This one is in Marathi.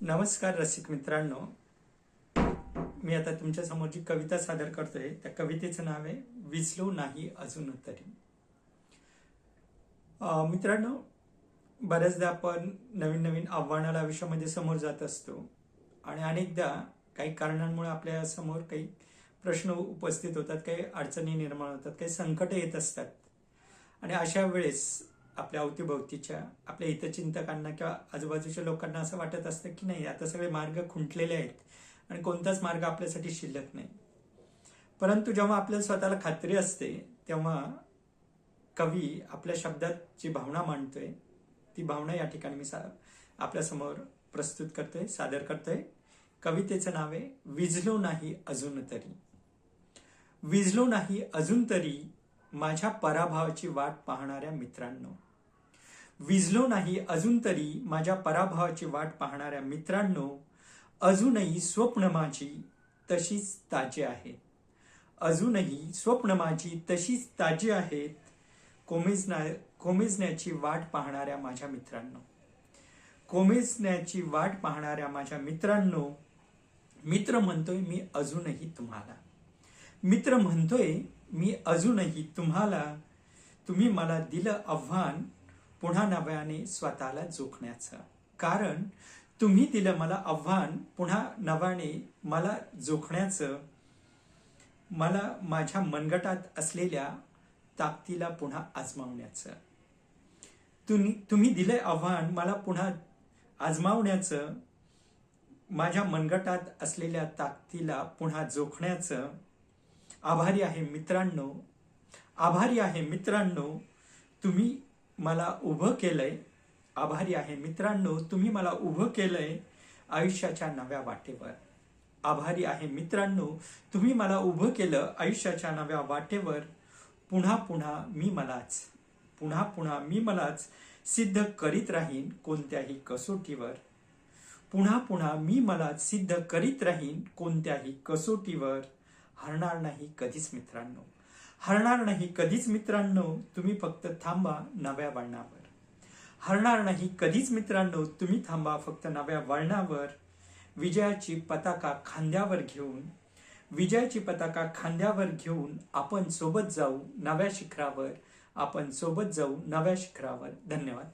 नमस्कार रसिक मित्रांनो. मी आता तुमच्यासमोर जी कविता सादर करतोय त्या कवितेचं नाव आहे विसलो नाही अजून तरी. मित्रांनो बऱ्याचदा आपण नवीन नवीन आव्हानाला आयुष्यामध्ये समोर जात असतो आणि अनेकदा काही कारणांमुळे आपल्यासमोर काही प्रश्न उपस्थित होतात काही अडचणी निर्माण होतात काही संकट येत असतात. आणि अशा वेळेस आपल्या अवतीभोवतीच्या आपल्या हितचिंतकांना किंवा आजूबाजूच्या लोकांना असं वाटत असतं की नाही आता सगळे मार्ग खुंटलेले आहेत आणि कोणताच मार्ग आपल्यासाठी शिल्लक नाही. परंतु जेव्हा आपल्याला स्वतःला खात्री असते तेव्हा कवी आपल्या शब्दात जी भावना मांडतोय ती भावना या ठिकाणी मी सा आपल्यासमोर प्रस्तुत करतोय सादर करतोय. कवितेचं नाव आहे विझलो नाही अजून तरी. विझलो नाही अजून तरी माझ्या पराभवाची वाट पाहणाऱ्या मित्रांनो विजलो नाही अजून तरी माझ्या पराभवाची वाट पाहणाऱ्या मित्रांनो अजूनही स्वप्न माझी तशीच ताजी आहेत अजूनही स्वप्न माझी तशीच ताजी आहेत कोमेजना कोमेजण्याची वाट पाहणाऱ्या माझ्या मित्रांनो. कोमेजण्याची वाट पाहणाऱ्या माझ्या मित्रांनो मित्र म्हणतोय मी अजूनही तुम्हाला. मित्र म्हणतोय मी अजूनही तुम्हाला. तुम्ही मला दिलं आव्हान पुन्हा नव्याने स्वतःला जोखण्याचं. कारण तुम्ही दिलं मला आव्हान पुन्हा नव्याने मला जोखण्याचं मला माझ्या मनगटात असलेल्या ताकदीला पुन्हा आजमावण्याचं. तुम्ही तुम्ही दिलंय आव्हान मला पुन्हा आजमावण्याचं माझ्या मनगटात असलेल्या ताकदीला पुन्हा जोखण्याचं. आभारी आहे मित्रांनो आभारी आहे मित्रांनो तुम्ही मला उभं केलंय. आभारी आहे. मित्रांनो तुम्ही मला उभं केलंय आयुष्याच्या नव्या वाटेवर. आभारी आहे. मित्रांनो तुम्ही मला उभं केलं आयुष्याच्या नव्या वाटेवर. पुन्हा पुन्हा मी मलाच पुन्हा पुन्हा मी मलाच सिद्ध करीत राहीन कोणत्याही कसोटीवर. पुन्हा पुन्हा मी मलाच सिद्ध करीत राहीन कोणत्याही कसोटीवर. हरणार नाही कधीच मित्रांनो. हरणार नाही कधीच मित्रांनो तुम्ही फक्त थांबा नव्या वळणावर. हरणार नाही कधीच मित्रांनो तुम्ही थांबा फक्त नव्या वळणावर. विजयाची पताका खांद्यावर घेऊन विजयाची पताका खांद्यावर घेऊन आपण सोबत जाऊ नव्या शिखरावर. आपण सोबत जाऊ नव्या शिखरावर. धन्यवाद.